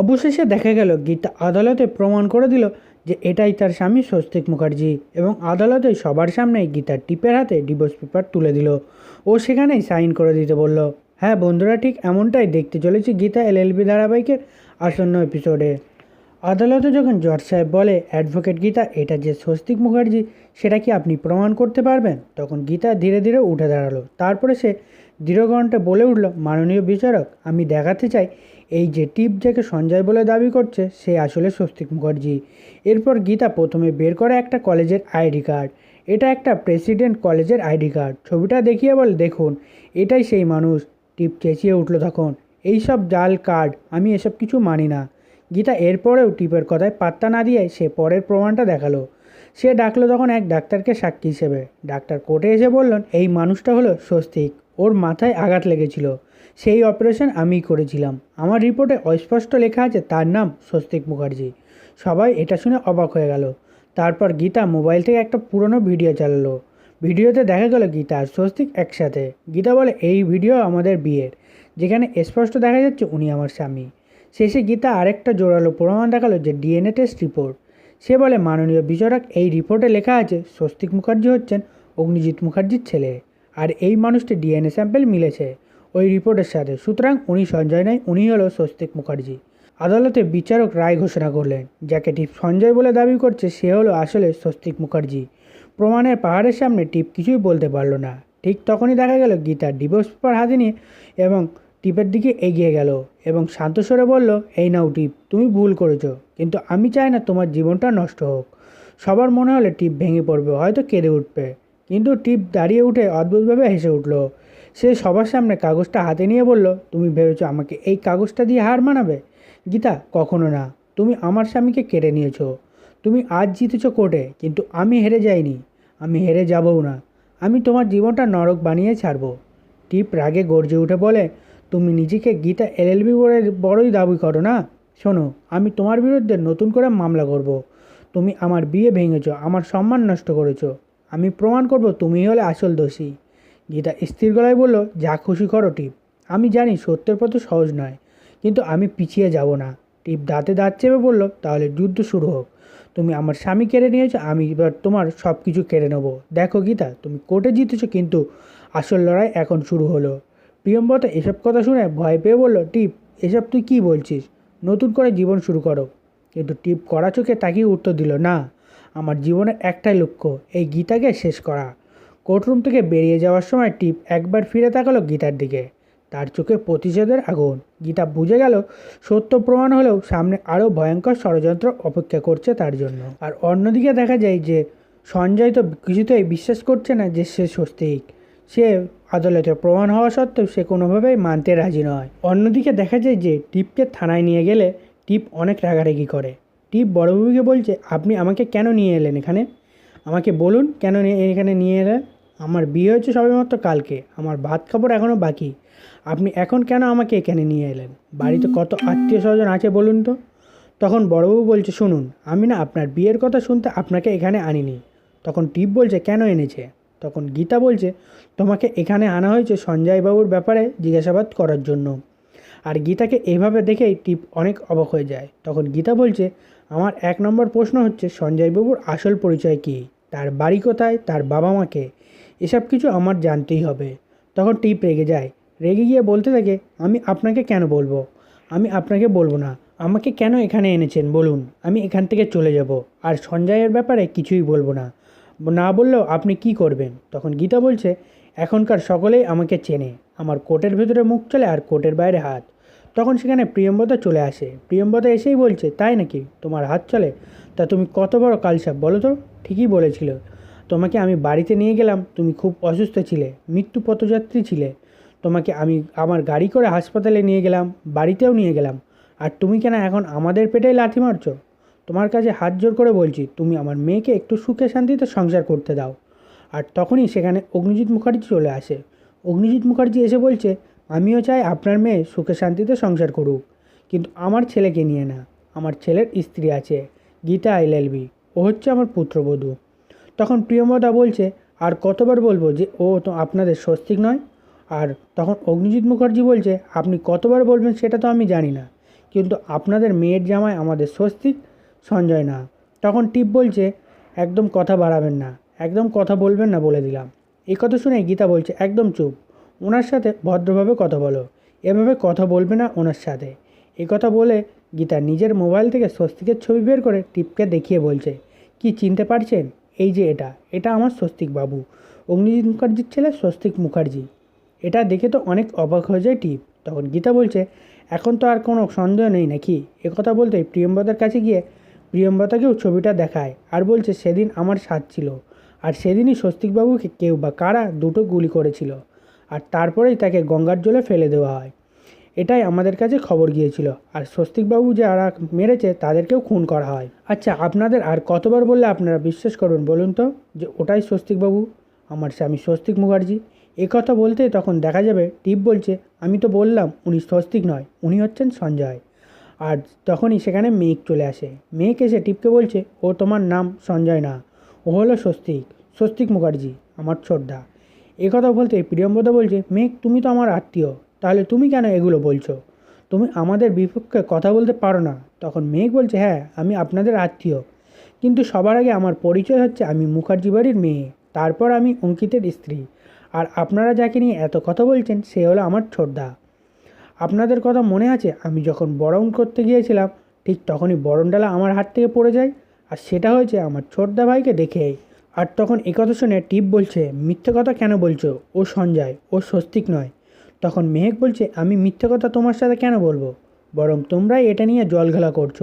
অবশেষে দেখা গেল গীতা আদালতে প্রমাণ করে দিল যে এটাই তার স্বামী স্বস্তিক মুখার্জি এবং আদালতে সবার সামনেই গীতার টিপের হাতে ডিভোর্স পেপার তুলে দিল। ও সেখানেই সাইন করে দিতে বলল হ্যাঁ বন্ধুরা, ঠিক এমনটাই দেখতে চলেছি গীতা এলএলবি ধারাবাহিকের আসন্ন এপিসোডে। আদালতে যখন জজ সাহেব বলে, অ্যাডভোকেট গীতা, এটা যে স্বস্তিক মুখার্জি, সেটা কি আপনি প্রমাণ করতে পারবেন? তখন গীতা ধীরে ধীরে উঠে দাঁড়াল। তারপরে সে দৃঢ়কণ্ঠে বলে উঠল, মাননীয় বিচারক, আমি দেখাতে চাই, এই যে টিপ যাকে সঞ্জয় বলে দাবি করছে, সে আসলে স্বস্তিক মুখার্জি। এরপর গীতা প্রথমে বের করে একটা কলেজের আইডি কার্ড। এটা একটা প্রেসিডেন্ট কলেজের আইডি কার্ড। ছবিটা দেখিয়ে বলে, দেখুন, এটাই সেই মানুষ। টিপ চেঁচিয়ে উঠল তখন এইসব জাল কার্ড, আমি এসব কিছু মানি না। গীতা এরপরেও টিপের কথায় পাত্তা না দিয়ে সে পরের প্রমাণটা দেখাল। সে ডাকলো তখন এক ডাক্তারকে সাক্ষী হিসেবে। ডাক্তার কোর্টে এসে বললেন, এই মানুষটা হলো স্বস্তিক। ওর মাথায় আঘাত লেগেছিল। সেই অপারেশন আমিই করেছিলাম। আমার রিপোর্টে অস্পষ্ট লেখা আছে, তার নাম স্বস্তিক মুখার্জি। সবাই এটা শুনে অবাক হয়ে গেল। তারপর গীতা মোবাইল থেকে একটা পুরনো ভিডিও চালালো। ভিডিওতে দেখা গেল গীতা আর স্বস্তিক একসাথে। গীতা বলে, এই ভিডিও আমাদের বিয়ের, যেখানে স্পষ্ট দেখা যাচ্ছে উনি আমার স্বামী। শেষে গীতা আরেকটা জোরালো প্রমাণ দেখাল যে ডিএনএ টেস্ট রিপোর্ট। সে বলে, মাননীয় বিচারক, এই রিপোর্টে লেখা আছে, স্বস্তিক মুখার্জি হচ্ছেন অগ্নিজিৎ মুখার্জির ছেলে। আর এই মানুষটি ডিএনএ স্যাম্পেল মিলেছে ওই রিপোর্টের সাথে। সুতরাং উনি সঞ্জয় নয় উনি হলো স্বস্তিক মুখার্জি। আদালতে বিচারক রায় ঘোষণা করলেন, যাকে টিপ সঞ্জয় বলে দাবি করছে সে হলো আসলে স্বস্তিক মুখার্জি। প্রমাণের পাহাড়ের সামনে টিপ কিছুই বলতে পারল না। ঠিক তখনই দেখা গেল গীতা ডিভোর্স পেপার হাতে নিয়ে এবং টিপের দিকে এগিয়ে গেল এবং শান্ত স্বরে বলল, এই নাও টিপ, তুমি ভুল করেছ, কিন্তু আমি চাই না তোমার জীবনটা নষ্ট হোক। সবার মনে হলে টিপ ভেঙে পড়বে, হয়তো কেঁদে উঠবে। কিন্তু টিপ দাঁড়িয়ে উঠে অদ্ভুতভাবে হেসে উঠল। সে সবার সামনে কাগজটা হাতে নিয়ে বলল, তুমি ভেবেছো আমাকে এই কাগজটা দিয়ে হার মানাবে? গীতা, কখনো না। তুমি আমার স্বামীকে কেড়ে নিয়েছ। তুমি আজ জিতেছ কোর্টে, কিন্তু আমি হেরে যাইনি। আমি হেরে যাবও না। আমি তোমার জীবনটা নরক বানিয়ে ছাড়বো। টিপ রাগে গর্জে উঠে বলে, তুমি নিজেকে গীতা এলএলবি বলে বড়ই দাবি করো না? শোনো, আমি তোমার বিরুদ্ধে নতুন করে মামলা করব। তুমি আমার বিয়ে ভেঙেছো, আমার সম্মান নষ্ট করেছ। আমি প্রমাণ করব তুমি হলে আসল দোষী। গীতা স্থির গলায় বলল, যা খুশি করো, টিপ। আমি জানি সত্যের পথে সহজ নয়, কিন্তু আমি পিছিয়ে যাব না। টিপ দাঁতে দাঁত চেপে বলল, তাহলে যুদ্ধ শুরু হোক। তুমি আমার স্বামী কেড়ে নিয়েছো, আমি এবার তোমার সব কিছু কেড়ে নেব। দেখো গীতা, তুমি কোর্টে জিতেছো, কিন্তু আসল লড়াই এখন শুরু হলো। প্রিয়ম্বতা এসব কথা শুনে ভয় পেয়ে বলল, টিপ, এসব তুই কী বলছিস? নতুন করে জীবন শুরু করো। কিন্তু টিপ কড়া চোখে তাকেই উত্তর দিল, না। আমার জীবনের একটাই লক্ষ্য, এই গীতাকে শেষ করা। কোর্টরুম থেকে বেরিয়ে যাওয়ার সময় টিপ একবার ফিরে তাকালো গীতার দিকে। তার চোখে প্রতিষেধের আগুন। গীতা বুঝে গেল, সত্য প্রমাণ হলেও সামনে আরও ভয়ঙ্কর ষড়যন্ত্র অপেক্ষা করছে তার জন্য। আর অন্যদিকে দেখা যায় যে সঞ্জয় তো কিছুতেই বিশ্বাস করছে না যে সে স্বস্তিক। সে আদালতে প্রমাণ হওয়া সত্ত্বেও সে কোনোভাবেই মানতে রাজি নয়। অন্যদিকে দেখা যায় যে টিপকে থানায় নিয়ে গেলে টিপ অনেক রাগারাগি করে। টিপ বড়বাবুকে বলছে? আপনি আমাকে কেন নিয়ে এলেন এখানে? আমাকে বলুন কেন এখানে নিয়ে এলেন আমার বিয়ে হচ্ছে সবেমাত্র কালকে, আমার ভাত খাবার এখনও বাকি। আপনি এখন কেন আমাকে এখানে নিয়ে এলেন? বাড়িতে কত আত্মীয় স্বজন আছে বলুন তো? তখন বড়বাবু বলছে, শুনুন, আমি না আপনার বিয়ের কথা শুনতে আপনাকে এখানে আনিনি। তখন টিপ বলছে, কেন এনেছে? তখন গীতা বলছে, তোমাকে এখানে আনা হয়েছে সঞ্জয়বাবুর ব্যাপারে জিজ্ঞাসাবাদ করার জন্য। আর গীতাকে এভাবে দেখেই টিপ অনেক অবাক হয়ে যায়। তখন গীতা বলছে আমার এক নম্বর প্রশ্ন হচ্ছে, সঞ্জয়বাবুর আসল পরিচয় কী? তার বাড়ি কোথায়? তার বাবা মাকে এসব কিছু আমার জানতেই হবে। তখন টিপ রেগে যায়। রেগে গিয়ে বলতে থাকে, আমি আপনাকে কেন বলব? আমি আপনাকে বলব না। আমাকে কেন এখানে এনেছেন? বলুন, আমি এখান থেকে চলে যাব। আর সঞ্জয়ের ব্যাপারে কিছুই বলব না। না বললেও আপনি কি করবেন? তখন গীতা বলছে, এখনকার সকলেই আমাকে চেনে। আমার কোটের ভেতরে মুখ চলে আর কোটের বাইরে হাত। তখন সেখানে প্রিয়ম্বতা চলে আসে। প্রিয়ম্বতা এসেই বলছে, তাই নাকি? তোমার হাত চলে? তা তুমি কত বড় কালসাপ, বলো তো? ঠিকই বলেছিল। তোমাকে আমি বাড়িতে নিয়ে গেলাম, তুমি খুব অসুস্থ ছিলে, মৃত্যু পথযাত্রী ছিলে। তোমাকে আমি আমার গাড়ি করে হাসপাতালে নিয়ে গেলাম, বাড়িতেও নিয়ে গেলাম। আর তুমি কেন এখন আমাদের পেটেই লাথি মারছো? তোমার কাছে হাত জোর করে বলছি, তুমি আমার মেয়েকে একটু সুখে শান্তিতে সংসার করতে দাও। আর তখনই সেখানে অগ্নিজিৎ মুখার্জি চলে আসে। অগ্নিজিৎ মুখার্জি এসে বলছে আমিও চাই আপনার মেয়ে সুখে শান্তিতে সংসার করুক। কিন্তু আমার ছেলেকে নিয়ে না। আমার ছেলের স্ত্রী আছে, গীতা এলএলবি। ও হচ্ছে আমার পুত্রবধূ। তখন প্রিয়মদা বলছে, আর কতবার বলব যে ও তো আপনাদের স্বস্তিক নয়? আর তখন অগ্নিজিৎ মুখার্জি বলছে, আপনি কতবার বলবেন সেটা তো আমি জানি না। কিন্তু আপনাদের মেয়ের জামাই আমাদের স্বস্তিক, সঞ্জয় না। তখন টিপ বলছে, একদম কথা বাড়াবেন না, একদম কথা বলবেন না বলে দিলাম। এই কথা শুনে গীতা বলছে, একদম চুপ। ওনার সাথে ভদ্রভাবে কথা বলো। এভাবে কথা বলবে না ওনার সাথে। এই কথা বলে গীতা নিজের মোবাইল থেকে স্বস্তিকের ছবি বের করে টিপকে দেখিয়ে বলছে, কি চিনতে পারছেন? এই যে এটা। এটা আমার স্বস্তিক বাবু। অগ্নিজিৎ মুখার্জির ছেলে স্বস্তিক মুখার্জি। এটা দেখে তো অনেক অবাক হয়ে যায় টিপ। তখন গীতা বলছে, এখন তো আর কোনো সন্দেহ নেই নাকি? কথা বলতে প্রিয়ম্বদার কাছে গিয়ে প্রিয়ম্বদাকেও ছবিটা দেখায় আর বলছে, সেদিন আমার সাথ ছিল। আর সেদিনই স্বস্তিকবাবুকে কেউ বা কারা দুটো গুলি করেছিল। আর তারপরেই তাকে গঙ্গার জলে ফেলে দেওয়া হয়। এটাই আমাদের কাছে খবর গিয়েছিল। আর স্বস্তিকবাবু যারা মেরেছে, তাদেরকেও খুন করা হয়। আচ্ছা আপনাদের আর কতবার বললে আপনারা বিশ্বাস করবেন বলুন তো? যে ওটাই স্বস্তিকবাবু? আমার স্বামী স্বস্তিক মুখার্জি। কথা বলতে তখন দেখা যাবে, টিপ বলছে, আমি তো বললাম, উনি স্বস্তিক নয়, উনি হচ্ছেন সঞ্জয়। আর তখনই সেখানে মেঘ চলে আসে। মেঘ এসে টিপকে বলছে, ও তোমার নাম সঞ্জয় না, ও হলো স্বস্তিক। স্বস্তিক মুখার্জি, আমার ছোটদা এ কথা বলতে প্রিয়ম্বদা বলছে, মেঘ, তুমি তো আমার আত্মীয়, তাহলে তুমি কেন এগুলো বলছো? তুমি আমাদের বিপক্ষে কথা বলতে পারো না। তখন মেঘ বলছে হ্যাঁ আমি আপনাদের আত্মীয়। কিন্তু সবার আগে আমার পরিচয় হচ্ছে আমি মুখার্জি বাড়ির মেয়ে, তারপর আমি অঙ্কিতের স্ত্রী। আর আপনারা যাকে নিয়ে এত কথা বলছেন, সে হলো আমার ছোটদা। আপনাদের কথা মনে আছে, আমি যখন বরণ করতে গিয়েছিলাম, ঠিক তখনই বরণডালা আমার হাত থেকে পড়ে যায়, আর সেটা হয়েছে আমার ছোটদা ভাইকে দেখেই আর তখন একথা শুনে টিপ বলছে, মিথ্যে কথা কেন বলছো? ও সঞ্জয়, ও স্বস্তিক নয়। তখন মেহেক বলছে, আমি মিথ্যে কথা তোমার সাথে কেন বলব? বরং তোমরাই এটা নিয়ে জলঘেলা করছ।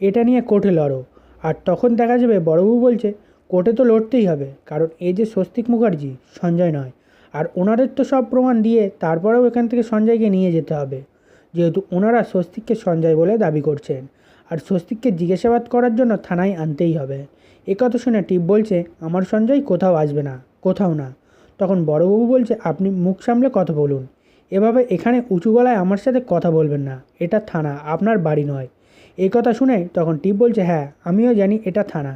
এটা নিয়ে কোর্টে লড়ো। আর তখন দেখা যাবে বড়বাবু বলছে, কোর্টে তো লড়তেই হবে, কারণ এই যে স্বস্তিক মুখার্জি, সঞ্জয় নয়। আর ওনাদের তো সব প্রমাণ দিয়ে তারপরেও এখান থেকে সঞ্জয়কে নিয়ে যেতে হবে। যেহেতু ওনারা স্বস্তিককে সঞ্জয় বলে দাবি করছেন। আর স্বস্তিককে জিজ্ঞাসাবাদ করার জন্য থানায় আনতেই হবে। এ কথা শুনে টিপ বলছে, আমার সঞ্জয় কোথাও আসবে না, কোথাও না। তখন বড়বাবু বলছে, আপনি মুখ সামলে কথা বলুন। এভাবে এখানে উঁচু গলায় আমার সাথে কথা বলবেন না। এটা থানা, আপনার বাড়ি নয়। এই কথা শুনে তখন টিপ বলছে হ্যাঁ আমিও জানি এটা থানা,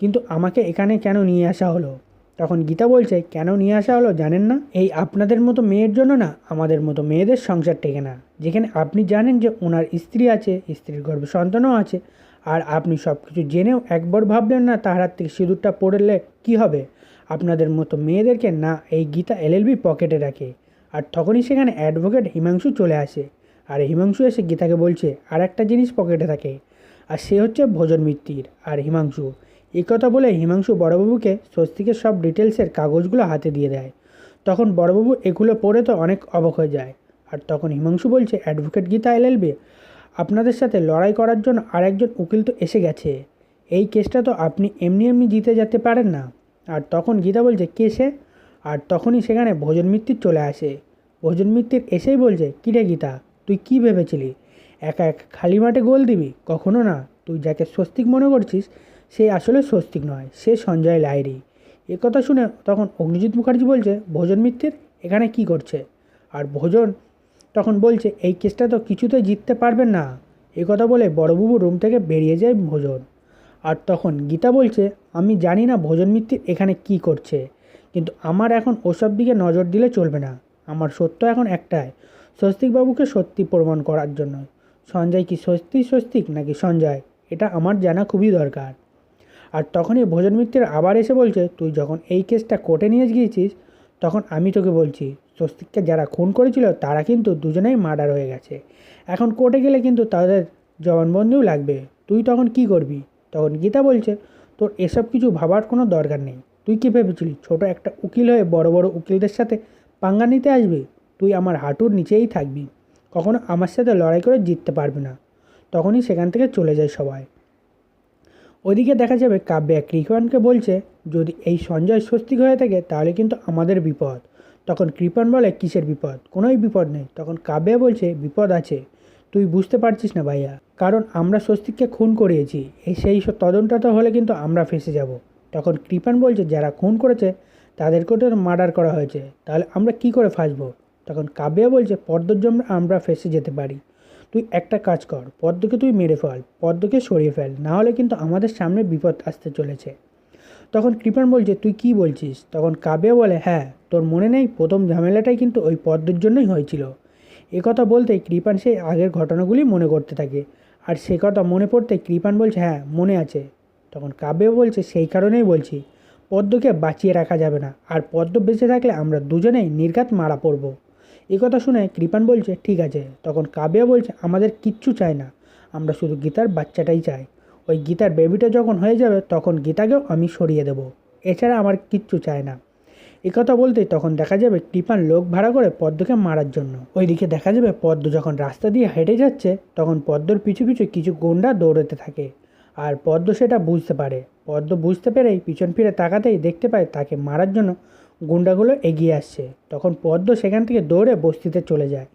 কিন্তু আমাকে এখানে কেন নিয়ে আসা হলো? তখন গীতা বলছে, কেন নিয়ে আসা হলো জানেন না? এই আপনাদের মতো মেয়ের জন্য না, আমাদের মতো মেয়েদের সংসার টেকে না। যেখানে আপনি জানেন যে ওনার স্ত্রী আছে, স্ত্রীর গর্ভে সন্তানও আছে আর আপনি সব কিছু জেনেও একবার ভাবলেন না তার হাত থেকে সিঁদুরটা পড়লে কি হবে? আপনাদের মতো মেয়েদেরকে না এই গীতা এলএলবি পকেটে রাখে। আর তখনই সেখানে অ্যাডভোকেট হিমাংশু চলে আসে। আর হিমাংশু এসে গীতাকে বলছে আর একটা জিনিস পকেটে থাকে। আর সে হচ্ছে ভোজন মিত্তির। আর হিমাংশু এই কথা বলে হিমাংশু বড়বাবুকে স্বস্তিকের সব ডিটেলসের কাগজগুলো হাতে দিয়ে দেয়। তখন বড়বাবু এগুলো পড়ে তো অনেক অবাক হয়ে যায়। আর তখন হিমাংশু বলছে, অ্যাডভোকেট গীতা এলএলবি আপনাদের সাথে লড়াই করার জন্য আরেকজন উকিল তো এসে গেছে। এই কেসটা তো আপনি এমনি এমনি জিতে যেতে পারেন না। আর তখন গীতা বলছে, কে সে? আর তখনই সেখানে ভোজন মিত্তির চলে আসে। ভোজন মিত্তির এসেই বলছে কিরে গীতা, তুই কি ভেবেছিলি? একা এক খালি মাঠে গোল দিবি? কখনো না? তুই যাকে স্বস্তিক মনে করছিস, সে আসলে স্বস্তিক নয়, সে সঞ্জয় লাইরি কথা শুনে তখন অগ্নিজিৎ মুখার্জি বলছে, ভোজন মিত্তির, এখানে কি করছে? আর ভোজন তখন বলছে, এই কেসটা তো কিছুতেই জিততে পারবেন না। এ কথা বলে বড়বাবু রুম থেকে বেরিয়ে যায় ভোজন। আর তখন গীতা বলছে, আমি জানি না ভোজন মিত্তির এখানে কি করছে, কিন্তু আমার এখন ওসব দিকে নজর দিলে চলবে না। আমার সত্য এখন একটাই, স্বস্তিকবাবুকে সত্যি প্রমাণ করার জন্য। সঞ্জয় কি সত্যি স্বস্তিক নাকি সঞ্জয়, এটা আমার জানা খুবই দরকার। আর তখনই ভোজন মিত্রের আবার এসে বলছে, তুই যখন এই কেসটা কোর্টে নিয়ে গিয়েছিস, তখন আমি তোকে বলছি স্বস্তিককে যারা খুন করেছিল, তারা কিন্তু দুজনেই মার্ডার হয়ে গেছে। এখন কোর্টে গেলে কিন্তু তাদের জবানবন্দিও লাগবে। তুই তখন কি করবি? তখন গীতা বলছে, তোর এসব কিছু ভাবার কোনো দরকার নেই। তুই কী ভেবেছিলি, ছোট একটা উকিল হয়ে বড় বড় উকিলদের সাথে পাঙ্গা নিতে আসবি? তুই আমার হাঁটুর নিচেই থাকবি। কখনো আমার সাথে লড়াই করে জিততে পারবি না। তখনই সেখান থেকে চলে যায় সবাই। ওদিকে দেখা যাবে কাব্যা কৃপনকে বলছে, যদি এই সঞ্জয় স্বস্তিক হয়ে থাকে, তাহলে কিন্তু আমাদের বিপদ। তখন কৃপন বলে, কিসের বিপদ? কোনোই বিপদ নেই। তখন কাব্যা বলছে, বিপদ আছে। তুই বুঝতে পারছিস না ভাইয়া। কারণ আমরা স্বস্তিককে খুন করিয়েছি। এই সেই সব তদন্তটা হলে কিন্তু আমরা ফেসে যাব। তখন কৃপান বলছে, যারা খুন করেছে, তাদেরকেও তো মার্ডার করা হয়েছে। তাহলে আমরা কি করে ফাঁসবো? তখন কাব্যা বলছে, পদ্মর জন্য আমরা ফেসে যেতে পারি। তুই একটা কাজ কর, পদ্মকে তুই মেরে ফেল, পদ্মকে সরিয়ে ফেল। না হলে কিন্তু আমাদের সামনে বিপদ আসতে চলেছে। তখন কৃপান বলছে তুই কি বলছিস? তখন কাব্যা বলে হ্যাঁ তোর মনে নেই? প্রথম ঝামেলাটাই কিন্তু ওই পদ্মের জন্যই হয়েছিল। কথা বলতেই কৃপান সেই আগের ঘটনাগুলি মনে করতে থাকে। আর সে কথা মনে পড়তে কৃপান বলছে হ্যাঁ মনে আছে। তখন কাব্য বলছে, সেই কারণেই বলছি, পদ্মকে বাঁচিয়ে রাখা যাবে না। আর পদ্ম বেঁচে থাকলে আমরা দুজনেই নির্ঘাত মারা পড়ব। কথা শুনে কৃপান বলছে, ঠিক আছে। তখন কাব্য বলছে, আমাদের কিচ্ছু চাই না। আমরা শুধু গীতার বাচ্চাটাই চাই। ওই গীতার বেবিটা যখন হয়ে যাবে, তখন গীতাকেও আমি সরিয়ে দেবো। এছাড়া আমার কিচ্ছু চায় না। কথা বলতেই তখন দেখা যাবে কৃপান লোক ভাড়া করে পদ্মকে মারার জন্য। ওইদিকে দেখা যাবে পদ্ম যখন রাস্তা দিয়ে হেঁটে যাচ্ছে, তখন পদ্মর পিছু পিছু কিছু গুন্ডা দৌড়তে থাকে। আর পদ্ম সেটা বুঝতে পারে। পদ্ম বুঝতে পেরেই পিছন ফিরে তাকাতেই দেখতে পায় তাকে মারার জন্য গুন্ডাগুলো এগিয়ে আসছে। তখন পদ্ম সেখান থেকে দৌড়ে বস্তিতে চলে যায়।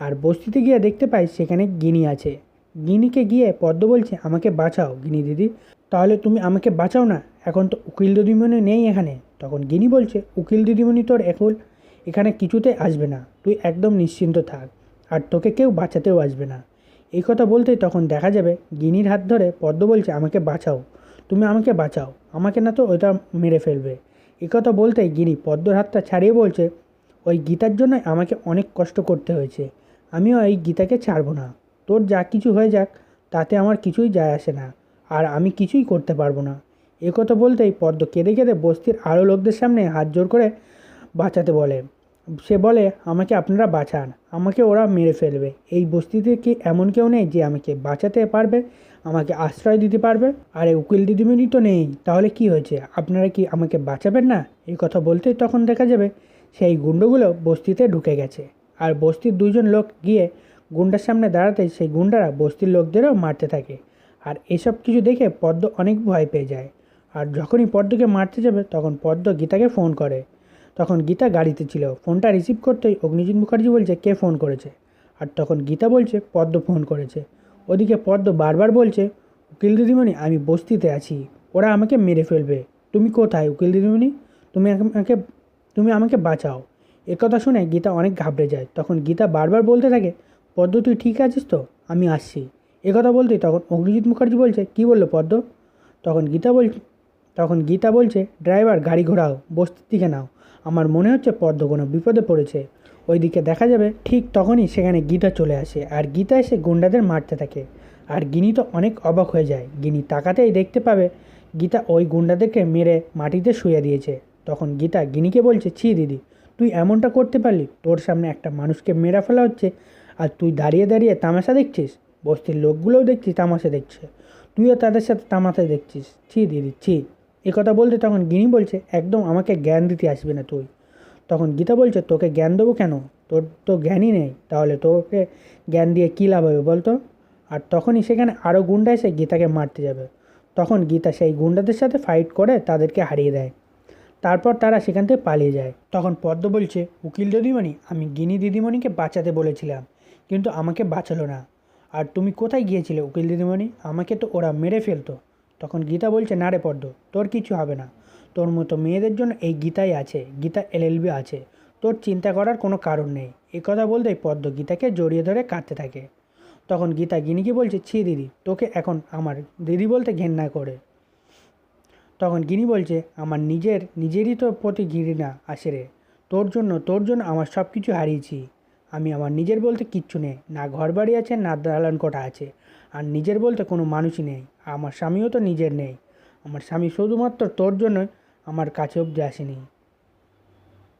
আর বস্তিতে গিয়ে দেখতে পায় সেখানে গিনি আছে। গিনিকে গিয়ে পদ্ম বলছে, আমাকে বাঁচাও গিনি দিদি। তাহলে তুমি আমাকে বাঁচাও না, এখন তো উকিল দিদিমণি নেই এখানে। তখন গিনি বলছে, উকিল দিদিমণি তোর এখন এখানে কিছুতে আসবে না, তুই একদম নিশ্চিন্ত থাক, আর তোকে কেউ বাঁচাতেও আসবে না। এই কথা বলতেই তখন দেখা যাবে, গিনির হাত ধরে পদ্ম বলছে, আমাকে বাঁচাও, তুমি আমাকে বাঁচাও, আমাকে না তো ওটা মেরে ফেলবে। এই কথা বলতেই গিনি পদ্মর হাতটা ছাড়িয়ে বলছে, ওই গীতার জন্য আমাকে অনেক কষ্ট করতে হয়েছে, আমিও এই গীতাকে ছাড়বো না। তোর যা কিছু হয়ে যাক, তাতে আমার কিছুই যায় আসে না, আর আমি কিছুই করতে পারব না। এ কথা বলতেই পদ্ম কেঁদে কেঁদে বস্তির আরও লোকদের সামনে হাত জোর করে বাঁচাতে বলে। সে বলে, আমাকে আপনারা বাঁচান, আমাকে ওরা মেরে ফেলবে। এই বস্তিতে কি এমন কেউ নেই যে আমাকে বাঁচাতে পারবে, আমাকে আশ্রয় দিতে পারবে? আর এই উকিল দিদিমণি তো নেই, তাহলে কি হয়েছে? আপনারা কি আমাকে বাঁচাবেন না? এই কথা বলতেই তখন দেখা যাবে সেই গুন্ডগুলো বস্তিতে ঢুকে গেছে। আর বস্তির দুজন লোক গিয়ে গুন্ডার সামনে দাঁড়াতে সেই গুন্ডারা বস্তির লোকদেরও মারতে থাকে। আর এসব কিছু দেখে পদ্ম অনেক ভয় পেয়ে যায়। আর যখনই পদ্মকে মারতে যাবে, তখন পদ্ম গীতাকে ফোন করে। তখন গীতা গাড়িতে ছিল। ফোনটা রিসিভ করতেই অগ্নিজিৎ মুখার্জি বলছে, কে ফোন করেছে? আর তখন গীতা বলছে, পদ্ম ফোন করেছে। ওদিকে পদ্ম বারবার বলছে, উকিল দিদিমণি, আমি বস্তিতে আছি। ওরা আমাকে মেরে ফেলবে। তুমি কোথায় উকিল দিদিমণি? তুমি আমাকে তুমি আমাকে বাঁচাও। এ কথা শুনে গীতা অনেক ঘাবড়ে যায়। তখন গীতা বারবার বলতে থাকে পদ্ম, তুই ঠিক আছিস তো? আমি আসছি। কথা বলতেই তখন অগ্নিজিৎ মুখার্জি বলছে, কি বলল পদ্ম? তখন গীতা বল, তখন গীতা বলছে, ড্রাইভার, গাড়ি ঘোরাও, বস্তির দিকে নাও। আমার মনে হচ্ছে পদ্ম কোনো বিপদে পড়েছে। ওইদিকে দেখা যাবে, ঠিক তখনই সেখানে গীতা চলে আসে আর গীতা এসে গুন্ডাদের মারতে থাকে। আর গিনি তো অনেক অবাক হয়ে যায়। গিনি তাকাতেই দেখতে পাবে, গীতা ওই গুন্ডাদেরকে মেরে মাটিতে শুয়ে দিয়েছে। তখন গীতা গিনিকে বলছে, ছি দিদি, তুই এমনটা করতে পারলি? তোর সামনে একটা মানুষকে মেরা ফেলা হচ্ছে আর তুই দাঁড়িয়ে দাঁড়িয়ে তামাশা দেখছিস? বস্তির লোকগুলোও দেখছিস তামাশা দেখছে। তুইও তাদের সাথে তামাশা দেখছিস। ছি দিদি, ছি। এ কথা বলতে তখন গিনি বলছে, একদম আমাকে জ্ঞান দিতে আসবে না তুই। তখন গীতা বলছে, তোকে জ্ঞান দেবো কেন? তোর তো জ্ঞানই নেই। তাহলে তোকে জ্ঞান দিয়ে কী লাভ হবে বলতো? আর তখনই সেখানে আরও গুন্ডা এসে গীতাকে মারতে যাবে। তখন গীতা সেই গুন্ডাদের সাথে ফাইট করে তাদেরকে হারিয়ে দেয়। তারপর তারা সেখান থেকে পালিয়ে যায়। তখন পদ্ম বলছে, উকিল দিদিমণি, আমি গিনি দিদিমণিকে বাঁচাতে বলেছিলাম। কিন্তু আমাকে বাঁচালো না। আর তুমি কোথায় গিয়েছিলে, উকিল দিদিমণি? আমাকে তো ওরা মেরে ফেলতো। তখন গীতা বলছে, না রে পদ্ম, তোর কিছু হবে না। তোর মতো মেয়েদের জন্য এই গীতাই আছে, গীতা এলএলবি আছে। তোর চিন্তা করার কোনো কারণ নেই। এই কথা বলতেই পদ্ম গীতাকে জড়িয়ে ধরে কাঁদতে থাকে। তখন গীতা গিনিকে বলছে, ছি দিদি, তোকে এখন আমার দিদি বলতে ঘেন্না করে। তখন গিনি বলছে, আমার নিজের, নিজেরই তো প্রতি ঘৃণা আসে রে। তোর জন্য তোর জন্য আমার সব কিছু হারিয়েছি। আমি আমার নিজের বলতে কিচ্ছু নেই। না ঘর বাড়ি আছে, না দালান কোটা আছে। আর নিজের বলতে কোনো মানুষই নেই। আমার স্বামীও তো নিজের নেই। আমার স্বামী শুধুমাত্র তোর জন্য আমার কাছে অবধি আসেনি।